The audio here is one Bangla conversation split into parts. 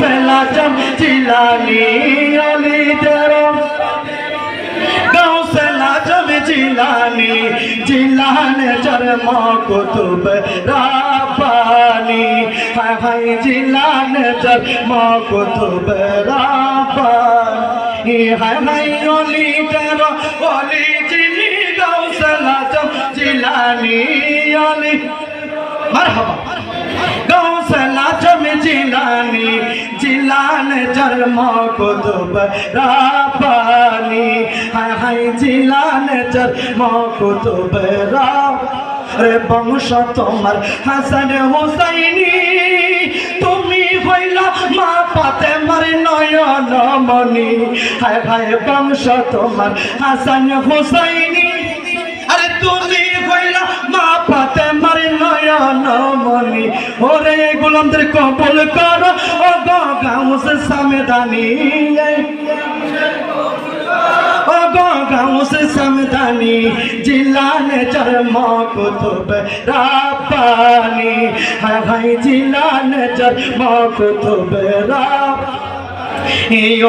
গাউসেলা জম জিলানি অলি তেরো। গাউসেলা জম জিলানি, জিলানে জন্ম কুতুব রাব্বানি। হায় হায় জিলানে জন্ম কুতুব রাব্বানি। হায় হায় অলি তেরো, অলি জিনি গাউসেলা জম জিলানি অলি মারহাবা। জিলান জন্ম কুতুব রাপানি হায় হায় জিলান জন্ম কুতুব রা রে বংশ তোমার হাসান হুসাইনি। তুমি হইলা মা পাতে মার নয়ন মনি হায় হায় বংশ তোমার হাসান হুসাইনি। আরে তুমি মারি নয়ন মনি? ওরে গোলামদের কবল কর। ও গাউস সামেদানি ও গাউস সামেদানি জিলানে চরম কুতুব রাব্বানি। হায় হায় জিলানে চরম কুতুব রাব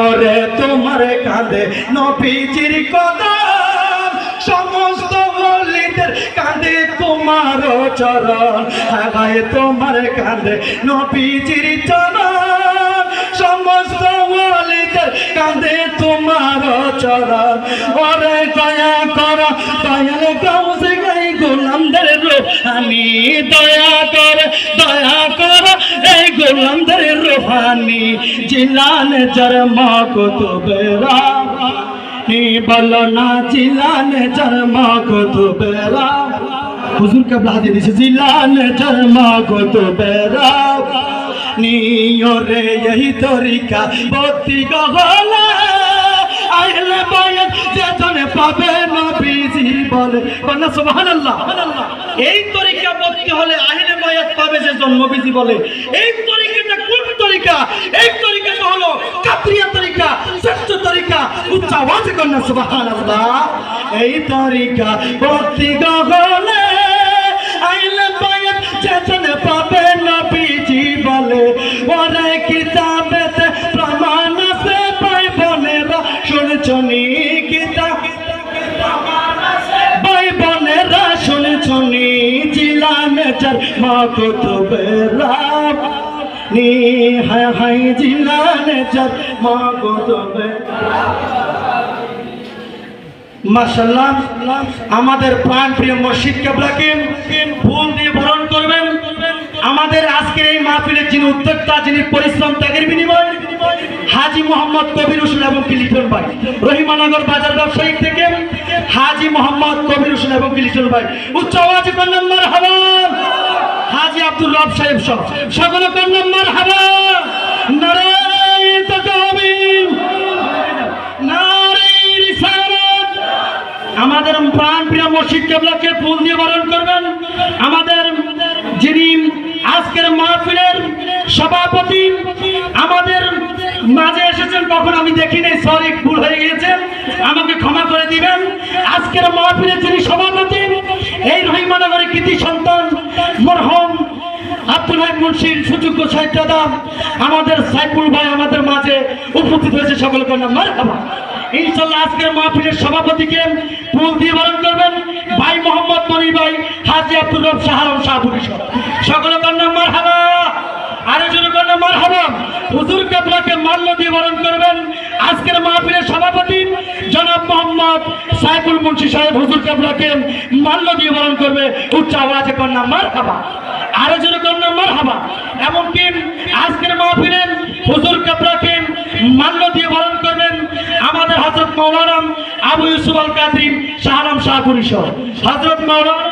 ওরে তোমার কাঁদে নবীজির কদম তোমার চরণ হায় তোমার কাঁদে নবীজির চরণ। সমস্ত বলিদের কাঁদে তোমার চরণ। ওরে দয়া কর, দয়াল গাউসে গাই গোলামদের রোহানি দয়া কর দয়া কর, এই গোলামদের রোহানি জিলান জন্ম কুতুবেরা। বলো না, জিলান জন্ম কুতুবেরা। হুজুর কে ব্লাদি দিছে, জিলান জন্ম কুতুবেরা নি ওরে এই তরিকা বত্তি গহলা আইলে বায়াত যেজনে পাবে নবীজি বলে। বলে সুবহানাল্লাহ। এই তরিকা বলতে হলে আহলে বায়াত পাবে যে নবীজি বলে। এই তরিকাটা কোন তরিকা? এই তরিকাটা হলো কাতরিয়া তরিকা শ্রেষ্ঠ তরিকা। উচ্চ আওয়াজ করনা সুবহানাল্লাহ। এই তরিকা গহলে আইলে যেজনে পাবে নবীজি বলে। ওরে প্রমাণ আছে ভাই বোনেরা। শুনছনি নি মাশাল্লাহ আমাদের প্রাণ প্রিয় মসজিদ কেবলাকে যিনি উদ্যোক্তা, যিনি পরিশ্রম ত্যাগের বিনিময় হাজি মোহাম্মদ কবির হোসেন এবং লিটন ভাই? রহিমানগর বাজার ব্যবসায়িক থেকে হাজি মোহাম্মদ কবির হোসেন এবং লিটন ভাই? উচ্চ আওয়াজ কন্যাম মার হাবা হাজি আব্দুল রব সাহেব সহ। সকলে কন্যাম মার হাবা আমাদের প্রাণ প্রিয় মসজিদ কেবলাকে ফুল দিয়ে বরণ করবেন। আমাদের যিনি আজকের মাহফিলের সভাপতি আমাদের মাঝে এসেছেন, কখন আমি দেখি নাই সরি ভুল হয়ে গিয়েছে, আমাকে ক্ষমা করে দিবেন। আজকের মাহফিলের যিনি সভাপতি, এই রহিমানগরের কৃতি সন্তান, মরহম আব্দুল হাই মুন্সির সুযোগ্য সাহিত্যদা আমাদের সাইফুল ভাই আমাদের মাঝে উপস্থিত হয়েছে, সকলকে নাম মারহাবা। ইনশাল্লাহ আজকের মাহফিলের সভাপতিকে ফুল দিয়ে বরণ করবেন, ভাই মোহাম্মদ মনি ভাই, হাজি আব্দুল রব শাহপুরি সকলে কন্যা মার হাবা আরও জন কন্যা মার হাবা হুজুর কাবলাকে মাল্য দিয়ে বরণ করবেন। আজকের মাহফিলের সভাপতি জনাব মোহাম্মদ সাইফুল মুন্সি সাহেব হুজুর কাবলাকে মাল্য দিয়ে বরণ করবে। উচ্চ আওয়াজে কন্যা মার হাবা আরও জন কন্যা মার হাবা এমনকি আজকের মাহফিলের হুজুর কাবলাকে মাল্য দিয়ে বরণ করবেন আমাদের হজরত মৌলানা আবু ইউসুফ আল কাদিম শাহরাম শাহপুরি সহ। হজরত মৌলানা